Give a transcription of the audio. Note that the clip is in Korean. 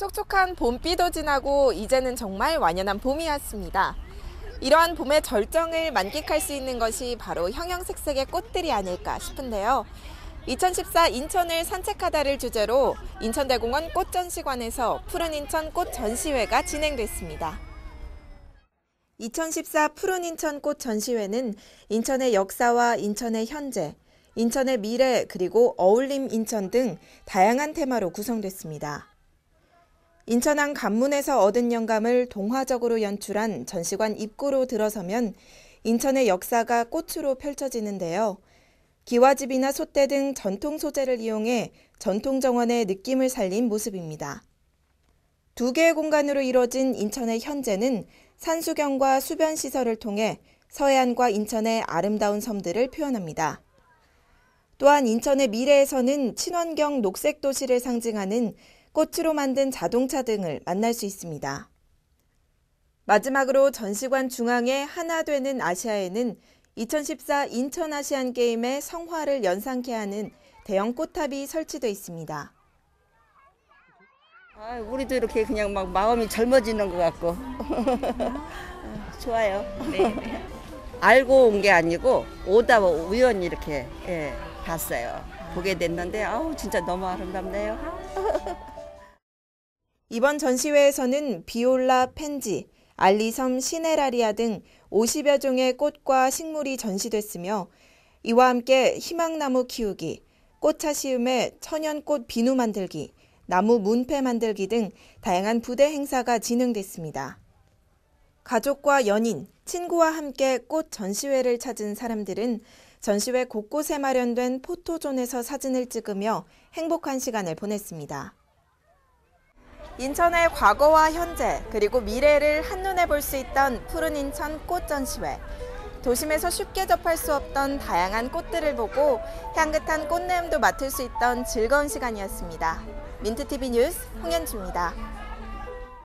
촉촉한 봄비도 지나고 이제는 정말 완연한 봄이 왔습니다. 이러한 봄의 절정을 만끽할 수 있는 것이 바로 형형색색의 꽃들이 아닐까 싶은데요. 2014 인천을 산책하다를 주제로 인천대공원 꽃전시관에서 푸른 인천 꽃 전시회가 진행됐습니다. 2014 푸른 인천 꽃 전시회는 인천의 역사와 인천의 현재, 인천의 미래 그리고 어울림 인천 등 다양한 테마로 구성됐습니다. 인천항 간문에서 얻은 영감을 동화적으로 연출한 전시관 입구로 들어서면 인천의 역사가 꽃으로 펼쳐지는데요. 기와집이나 솥대 등 전통 소재를 이용해 전통 정원의 느낌을 살린 모습입니다. 두 개의 공간으로 이루어진 인천의 현재는 산수경과 수변 시설을 통해 서해안과 인천의 아름다운 섬들을 표현합니다. 또한 인천의 미래에서는 친환경 녹색 도시를 상징하는 꽃으로 만든 자동차 등을 만날 수 있습니다. 마지막으로 전시관 중앙에 하나 되는 아시아에는 2014 인천 아시안 게임의 성화를 연상케 하는 대형 꽃탑이 설치되어 있습니다. 아, 우리도 이렇게 그냥 막 마음이 젊어지는 것 같고 좋아요. 네. 알고 온 게 아니고 오다 우연히 이렇게 예, 봤어요. 보게 됐는데 아우 진짜 너무 아름답네요. 이번 전시회에서는 비올라, 펜지, 알리섬, 시네라리아 등 50여 종의 꽃과 식물이 전시됐으며 이와 함께 희망나무 키우기, 꽃차 시음에 천연꽃 비누 만들기, 나무 문패 만들기 등 다양한 부대 행사가 진행됐습니다. 가족과 연인, 친구와 함께 꽃 전시회를 찾은 사람들은 전시회 곳곳에 마련된 포토존에서 사진을 찍으며 행복한 시간을 보냈습니다. 인천의 과거와 현재 그리고 미래를 한눈에 볼 수 있던 푸른 인천 꽃 전시회. 도심에서 쉽게 접할 수 없던 다양한 꽃들을 보고 향긋한 꽃내음도 맡을 수 있던 즐거운 시간이었습니다. 민트TV 뉴스 홍현주입니다.